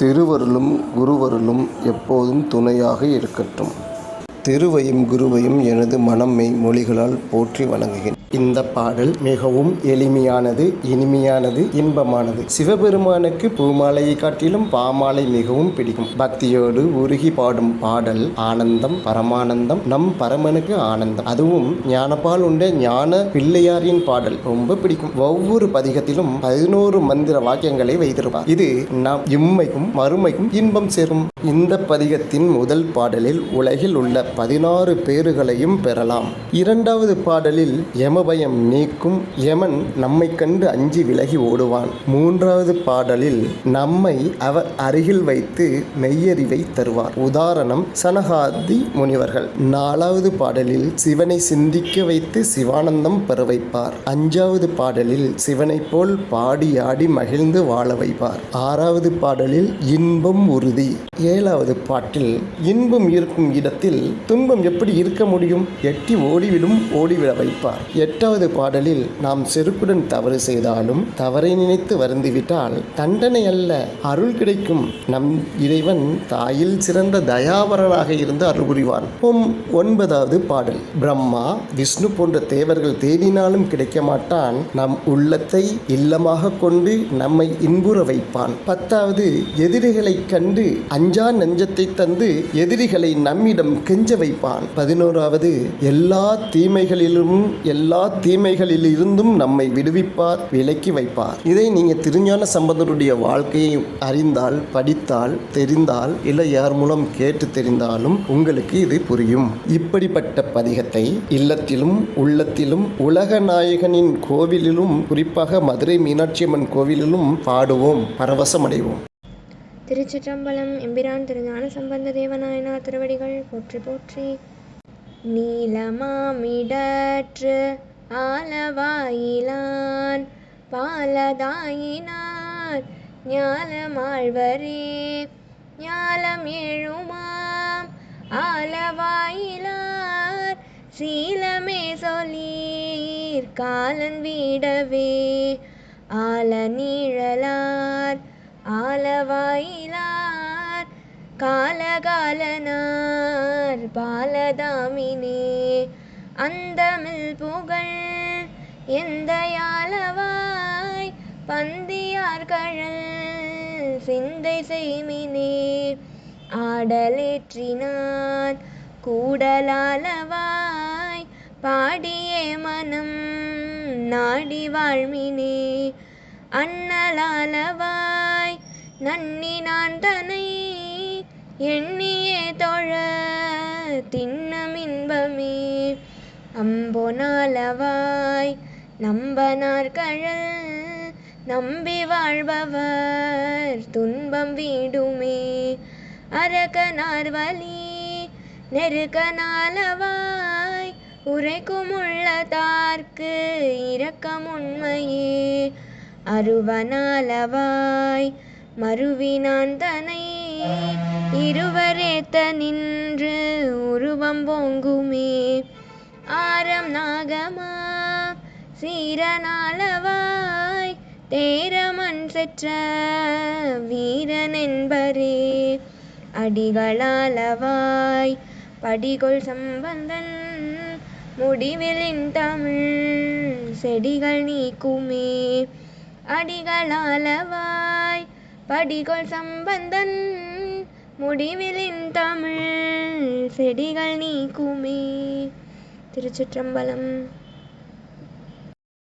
திருவருளும் குருவருளும் எப்போதும் துணையாக இருக்கட்டும். திருவையும் குருவையும் எனது மனம் மெய் மொழிகளால் போற்றி வணங்குகிறேன். இந்த பாடல் மிகவும் எளிமையானது இனிமையானது இன்பமானது. சிவபெருமானுக்கு பூமாலையை காட்டிலும் பாமாலை மிகவும் பிடிக்கும். பக்தியோடு உருகி பாடும் பாடல் ஆனந்தம் பரமானந்தம் நம் பரமனுக்கு ஆனந்தம். அதுவும் ஞானப்பால் உண்ட ஞான பிள்ளையாரின் பாடல் ரொம்ப பிடிக்கும். ஒவ்வொரு பதிகத்திலும் பதினோரு மந்திர வாக்கியங்களை வைத்திருப்பார். இது நம் இம்மைக்கும் மறுமைக்கும் இன்பம் சேரும். இந்த பதிகத்தின் முதல் பாடலில் உலகில் உள்ள பதினாறு பேறுகளையும் பெறலாம். இரண்டாவது பாடலில் யமபயம் நீக்கும் யமன் நம்மை கண்டு அஞ்சி விலகி ஓடுவான். மூன்றாவது பாடலில் நம்மை அவர் அருகில் வைத்து மெய்யறிவை தருவார். உதாரணம் சனகாதி முனிவர்கள். நாலாவது பாடலில் சிவனை சிந்திக்க வைத்து சிவானந்தம் பெற வைப்பார். அஞ்சாவது பாடலில் சிவனைப் போல் பாடி ஆடி மகிழ்ந்து வாழ வைப்பார். ஆறாவது பாடலில் இன்பம் உறுதி. ஏழாவது பாட்டில் இன்பம் இருக்கும் இடத்தில் துன்பம் எப்படி இருக்க முடியும்? எட்டி ஓடிவிடும் ஓடிவிட வைப்பார். எட்டாவது பாடலில் நாம் செருக்குடன் தவறு செய்தாலும் தவறை நினைத்து வருந்துவிட்டால் தண்டனை அல்ல அருள் கிடைக்கும். நம் இறைவன் தாயில் சிறந்த தயாபரனாக இருந்து அருள் புரிவான். ஒன்பதாவது பாடல் பிரம்மா விஷ்ணு போன்ற தேவர்கள் தேடினாலும் கிடைக்க மாட்டான். நம் உள்ளத்தை இல்லமாக கொண்டு நம்மை இன்புற வைப்பான். பத்தாவது எதிரிகளைக் கண்டு அஞ்சா நெஞ்சத்தை தந்து எதிரிகளை நம்மிடம் கெஞ்சி வைப்பான். பதினோராவது எல்லா தீமைகளிலும் எல்லா தீமைகளிலிருந்தும் நம்மை விடுவிப்பார் விலக்கி வைப்பார். இதை நீங்க திருஞான சம்பந்தருடைய வாழ்க்கையை அறிந்தால் படித்தால் தெரிந்தால் இல்லை யார் மூலம் கேட்டு தெரிந்தாலும் உங்களுக்கு இது புரியும். இப்படிப்பட்ட பதிகத்தை இல்லத்திலும் உள்ளத்திலும் உலக நாயகனின் கோவிலிலும் குறிப்பாக மதுரை மீனாட்சி அம்மன் கோவிலிலும் பாடுவோம் பரவசமடைவோம். திருச்சிற்றம்பலம் எம்பிரான் திருஞான சம்பந்த தேவநாயனா திருவடிகள் போற்றி போற்றி. நீலமாமிடற்று ஆலவாயிலான் பாலதாயினார் ஞாலமாழ்வரே ஞாலம் எழுமாம் ஆலவாயிலார் சீலமே சொல்லீர் காலன் வீடவே ஆல நீழலார் காலவாயிலார் காலகாலனார் பாலதாமினே அந்தமில் புகழ் எந்தையாளவாய் பந்தியார் கழல் சிந்தை செய்மினே ஆடலேற்றினான் கூடலாலவாய் பாடியே மனம் நாடி வாழ்மினே அண்ணலாலவாய் நன்னினான் தனை எண்ணியே தொழ திண்ணமின்பமே அம்பொனாலவாய் நம்பனார்கழல் நம்பி வாழ்பவர் துன்பம் வீடுமே. அரக்கனார் வலி நெருக்கனாலவாய் உரைக்கும் உள்ளதார்க்கு இரக்கம் உண்மையே. அருவனாலவாய் மருவினான் தனை இருவரேத்த நின்று உருவம் பொங்குமே. ஆரம் நாகமா சீரனாலவாய் தேரமன் செற்ற வீரன் என்பரே அடிகளாலவாய் படிகொள் சம்பந்தன் முடிவிலின் தமிழ் செடிகள் நீக்குமே. அடிகளாலவாய் படிகொள் சம்பந்தன் முடிவிலின் தமிழ் செடிகள் நீக்குமே. திருச்சிற்றம்பலம்